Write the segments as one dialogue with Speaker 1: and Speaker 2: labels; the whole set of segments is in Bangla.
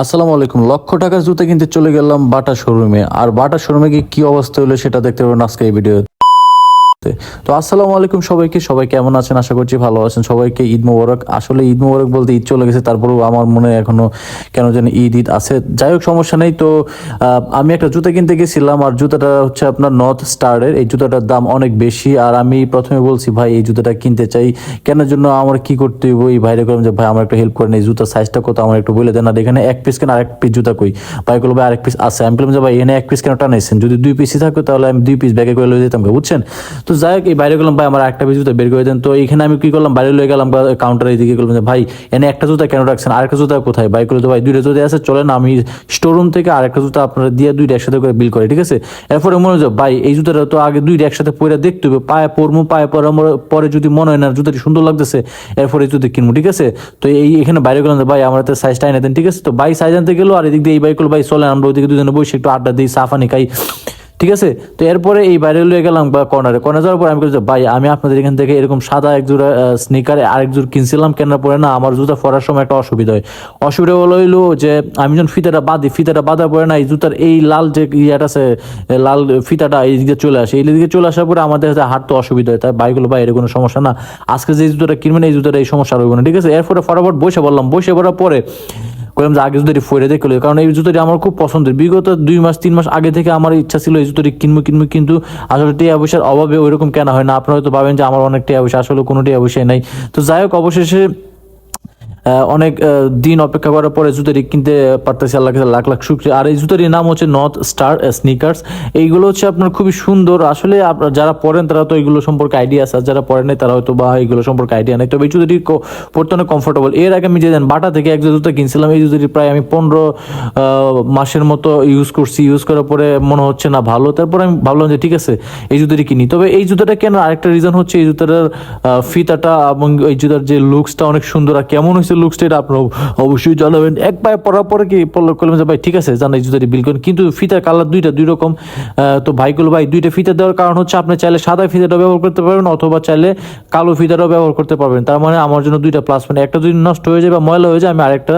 Speaker 1: আসসালামু আলাইকুম। লক্ষ টাকার জুতা কিনতে চলে গেলাম বাটা শোরুমে। আর বাটা শোরুমে কি অবস্থা হলো সেটা দেখতে পাবেন আজকে এই ভিডিও তো আসসালামু আলাইকুম সবাইকে, সবাই কেমন আছেন? আশা করছি ভালো আছেন। সবাইকে ঈদ মোবারক। আসলে ঈদ মোবারক বলতে ঈদ চলে গেছে, তারপরেও আমার মনে এখনও কেন জানি ঈদ ঈদ আছে। যাই হোক, সমস্যা নেই। তো আমি একটা জুতা কিনতে গেছিলাম, আর জুতাটা হচ্ছে আপনার নর্থ স্টারের এই জুতাটার দাম অনেক বেশি, আর আমি প্রথমে বলছি, ভাই, এই জুতাটা কিনতে চাই। কেন জন্য আমার কি করতে হইব? এই ভাইরে করলাম যে, ভাই, আমার একটা হেল্প করেন, এই জুতার সাইজটা কত? আমার একটু বলে দেন, আর এখানে এক পিস কেন আরেক পিস জুতা কই? ভাই করল ভাই, আরেক পিস আছে। আমি বললাম যে, ভাই, এখানে এক পিস কেন টানাইছেন? যদি দুই পিসই থাকতো তাহলে আমি দুই পিস ব্যাগে করে লয়ে যেতাম বুঝছেন? তো যাই হোক, এই বাইরে গেলাম, ভাই, আমার একটা জুতা বের করে দেন। তো এখানে আমি কি করলাম? বাইরে লয়ে গেলাম কাউন্টারে দিকে করলাম ভাই, এনে একটা জুতা কেন রাখছেন? আরেকটা জুতা কোথায়? ভাই করল তো ভাই, দুইটা জুতা আছে, চলেন, আমি স্টোরুম থেকে আরেকটা জুতা আপনারা দিয়ে দুইটা একসাথে করে বিল করে, ঠিক আছে? এরপরে মনে হচ্ছে ভাই, এই জুতাটা তো আগে দুইটা একসাথে পরে দেখতে হবে। পায়ে পরমু, পায়ে পরে পরে যদি মনে হয় না, জুতাটি সুন্দর লাগতেছে, এরপরে এই জুতা কিনবো, ঠিক আছে? তো এই এখানে বাইরে গেলাম ভাই, আমার তো সাইজটা এনে দেন, ঠিক আছে? তো ভাই সাইজ আনতে গেলো, আর এদিক দিয়ে এই বাইক ভাই, চলেন, আমরা ওইদিকে দুজনে বসে একটু আড্ডা দিই সাফানি খাই। ঠিক আছে? তো এরপরে এই বাইরে লয়ে গেলাম বা কর্নারে কর্নারে যাওয়ার পরে আমি বলছি, ভাই, আমি আপনাদের এখান থেকে এরকম সাদা এক জোড়া স্নিকার আরেক জোড় কিনছিলাম, কেনার পরে না আমার জুতা পরার সময় একটা অসুবিধা হয়। অসুবিধা হলো হইল যে আমি যখন ফিতাটা বাঁধি, ফিতাটা বাঁধার পরে না এই জুতার এই লাল যে ইয়েটা আছে লাল ফিতাটা এই দিকে চলে আসে। এই দিকে চলে আসার পরে আমাদের হাতে হাঁটতে অসুবিধা হয়। তাই বাইকগুলো ভাই এর কোনো সমস্যা না। আজকে যে জুতোটা কিনবেন, এই জুতোটা এই সমস্যা রইব না। ঠিক আছে? এরপরে ফটাফট বসে বললাম বসে পড়ার পরে বললাম যে আগে জুতোটি ফেরে দেখল কারণ এই জুতোটি আমার খুব পছন্দের। বিগত দুই মাস, তিন মাস আগে থেকে আমার ইচ্ছা ছিল এই জুতোটি কিনবো কিনবো, কিন্তু আসলে টিয়া পয়সার অভাবে ওইরকম কেনা হয় না। আপনারা হয়তো ভাবেন যে আমার অনেক টিয়া পয়সা, আসলে কোনো টিয়া পয়সাই নাই। তো যাই হোক, অবশেষে অনেক দিন অপেক্ষা করার পরে জুতারি কিনতে পারতেছি আল্লাহ কাছে লাখ লাখ শুক্রিয়া। আর এই জুতারির নাম হচ্ছে নর্থ স্টার স্নিকার্স এইগুলো হচ্ছে আপনার খুবই সুন্দর। আসলে আপনার যারা পড়েন তারা তো এগুলো সম্পর্কে আইডিয়া আছে। আর যারা পড়েন নাই, তারা হয়তো বা এগুলো সম্পর্কে আইডিয়া নেই। তবে এই জুতাটি পড়তে অনেক কমফোর্টেবল এর আগে আমি যে দেন বাটা থেকে এক জুতা কিনছিলাম, এই জুতাটি প্রায় আমি পনেরো মাসের মতো ইউজ করছি। ইউজ করার পরে মনে হচ্ছে না ভালো। তারপর আমি ভাবলাম যে ঠিক আছে, এই জুতাটি কিনি। তবে এই জুতাটা কেনার আরেকটা রিজন হচ্ছে এই জুতাটার ফিতাটা এবং এই জুতার যে লুকসটা অনেক সুন্দর আর কেমন হয়েছে লুকসটা এটা আপনারা অবশ্যই জানাবেন। এক পায়ে পরার পরে কি করলাম যে ভাই, ঠিক আছে? জান এই জুতাটি বিল করেন। কিন্তু ফিতার কালার দুইটা দুই রকম। তো ভাইগুলো, ভাই, দুইটা ফিতা দেওয়ার কারণ হচ্ছে আপনি চাইলে সাদা ফিতাটা ব্যবহার করতে পারবেন অথবা চাইলে কালো ফিতাটাও ব্যবহার করতে পারবেন। তার মানে আমার জন্য দুইটা প্লাস মানে একটা যদি নষ্ট হয়ে যায় বা ময়লা হয়ে যায়, আমি আরেকটা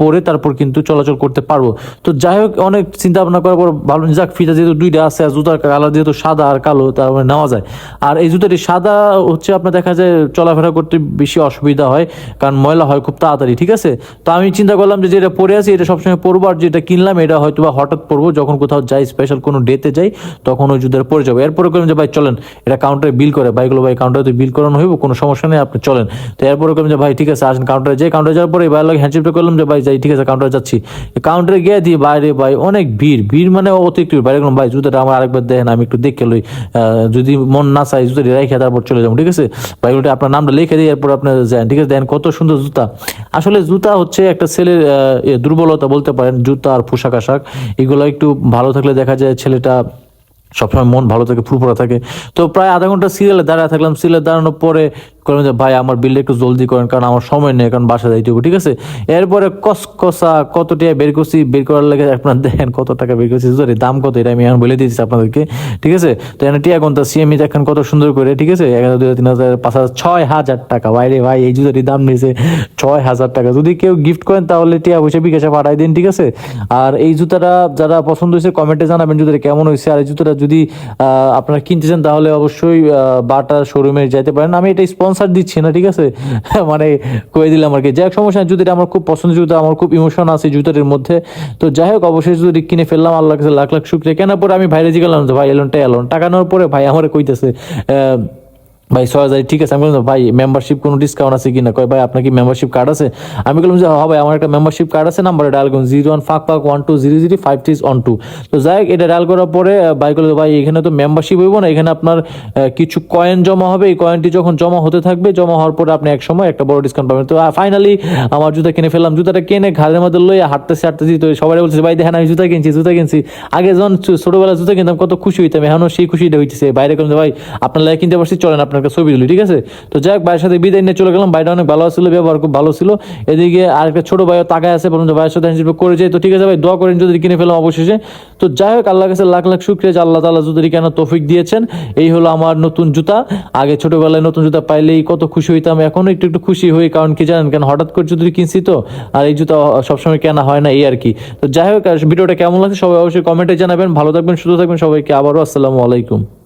Speaker 1: পরে তারপর কিন্তু চলাচল করতে পারব। তো যাই হোক, অনেক চিন্তা ভাবনা করার পর ভালো যাক, ফিতা যেহেতু দুইটা আছে আর জুতার কালার যেহেতু সাদা আর কালো, তার মানে নেওয়া যায়। আর এই জুতাটি সাদা হচ্ছে, আপনার দেখা যায় চলাফেরা করতে বেশি অসুবিধা হয়। কারণ ময়লা হয় খুব তাড়াতাড়ি, ঠিক আছে? তো আমি চিন্তা করলাম যে যেটা পরে আছি, এটা সবসময় পরবো আর যেটা কিনলাম, এটা হয়তো বা হঠাৎ পরবো, যখন কোথাও যাই স্পেশাল কোনো ডেতে যাই, তখন ওই জুতাটা পরে যাব। এরপরে করলাম যে, ভাই, চলেন, এটা কাউন্টারে বিল করে ভাইগুলো ভাই কাউন্টারে বিল করানো হইব, কোনো সমস্যা নেই, আপনি চলেন। তো এরপরে করলাম যে, ভাই, ঠিক আছে, আসেন কাউন্টারে যাই কাউন্টারে যাওয়ার পরে ভাই লাগে হ্যান্ডশেপটা করলাম যে, ভাই, যাই, ঠিক আছে কাউন্টারে যাচ্ছি। কাউন্টারে গিয়ে দিয়ে বাইরে ভাই, অনেক ভিড়। ভিড় মানে অতিরিক্ত। বাইরে গেলাম ভাই, জুতোটা আমার আরেকবার দেখেন, আমি একটু দেখে লই। যদি মন না চাই জুতাটি রেখে তারপর চলে যাব। ঠিক আছে? ভাইগুলোটা আপনার নামটা লিখে দিই এরপর আপনার যান, ঠিক আছে? দেন কত সুন্দর জুতা। আসলে জুতা হচ্ছে একটা ছেলের দুর্বলতা বলতে পারেন, জুতা আর পোশাক আশাক, এগুলো একটু ভালো থাকলে দেখা যায় ছেলেটা সবসময় মন ভালো থাকে, ফুরফুরা থাকে। তো প্রায় আধা ঘণ্টা সিরিয়ালে দাঁড়ায় থাকলাম সিরিয়ালে দাঁড়ানোর পরে করলাম যে ভাই আমার বিলটা একটু জলদি করেন কারণ আমার সময় নেই কারণ বাসা যাইতে হবে ঠিক আছে? এরপরে কসকসা কত টাকা বের করছি বের করার লাগে আপনার দেখেন কত টাকা বের করছি। সরি দাম কত এটা আমি এখন বলে দিয়েছি আপনাদেরকে। ঠিক আছে? তো এখানে টিয়া কোনটা সিএমই দেখেন কত সুন্দর করে ঠিক আছে? এক হাজার দুই তিন হাজার পাঁচ হাজার ছয় হাজার টাকা। বাইরে ভাই এই জুতাটির দাম নিয়েছে ছয় হাজার টাকা। যদি কেউ গিফট করেন তাহলে টিয়া বসে বিকাশে পাঠাই দিন ঠিক আছে? আর এই জুতাটা যারা পছন্দ হয়েছে কমেন্টে জানাবেন জুতাটা কেমন হয়েছে। আর এই জুতাটা যদি আপনারা কিনতে চান তাহলে অবশ্যই আহ, বাটা শোরুমে যাইতে পারেন। আমি এটা স্পন্সার দিচ্ছি না, ঠিক আছে? মানে কয়ে দিলাম আর কি। যাই হোক, সমস্যা জুতাটা আমার খুব পছন্দের জুতো, আমার খুব ইমোশন আছে জুতাটির মধ্যে। তো যাই হোক, অবশেষে জুতাটি কিনে ফেললাম আল্লাহ কাছে লাখ লাখ শুক্রিয়া। কেনার পরে আমি ভাইরে জিগালাম ভাই এলনটা এলন। টাকা নেওয়ার পরে ভাই আমার কইতেছে ভাই ছয় হাজার ঠিক আছে, আমি বললাম, ভাই মেম্বারশিপ কোনো ডিসকাউন্ট আছে কি না কয়, ভাই, আপনার কি মেম্বারশিপ কার্ড আছে? আমি বললাম যে হ্যাঁ ভাই, আমার একটা মেম্বারশিপ কার্ড আছে নাম্বারে ডায়াল করুন জিরো ওয়ান ফাঁক ফাঁক one two zero zero five three one two তো যাই হোক, এটা ডায়াল করার পরে ভাই বলল, ভাই, এখানে তো মেম্বারশিপ হইব না, এখানে আপনার কিছু কয়েন জমা হবে, এই কয়েনটি যখন জমা হতে থাকবে, জমা হওয়ার পরে আপনি এক সময় একটা বড় ডিসকাউন্ট পাবেন। তো ফাইনালি আমার জুতা কিনে ফেললাম, জুতাটা কিনে ঘাড়ের মধ্যে লইয়া হাঁটতেছি হাঁটতেছি, তো সবাই বলছে, ভাই, দেখেন, আমি জুতা কিনছি জুতা কিনছি। আগে যখন ছোটবেলা জুতা কিনতাম, কত খুশি হইতাম এখনও সেই খুশিটা হইতেছে। বাইরে করলাম ভাই, আপনার লাগে কিনতে পারছি, চলেন, আপনার কাছে ছবি তুলি, ঠিক আছে? তো যাই হোক, ভাইয়ের সাথে বিদায় নিয়ে চলে গেলাম। ভাইটা অনেক ভালো ছিল, ব্যবহার খুব ভালো ছিল। এদিকে আরেকটা ছোট ভাইও তাকায় আছে বলুন ভাইয়ের সাথে হ্যান্ডশেক করে যাই। তো ঠিক আছে ভাই, দোয়া করেন যদি কিনে ফেলাম অবশেষে। তো যাই হোক আল্লাহ কাছে লাখ লাখ শুক্রিয়া যে আল্লাহ তালা যদি কেন তৌফিক দিয়েছেন। এই হলো আমার নতুন জুতা। আগে ছোটবেলায় নতুন জুতা পাইলেই কত খুশি হইতাম এখনও একটু একটু খুশি হই, কারণ কি জানেন, কেন হঠাৎ করে জুতো কিনছি তো, আর এই জুতা সবসময় কেনা হয় না, এই আর কি। তো যাই হোক ভিডিওটা কেমন লাগছে সবাই অবশ্যই কমেন্টে জানাবেন। ভালো থাকবেন, সুস্থ থাকবেন সবাইকে। আবারও আসসালামু আলাইকুম।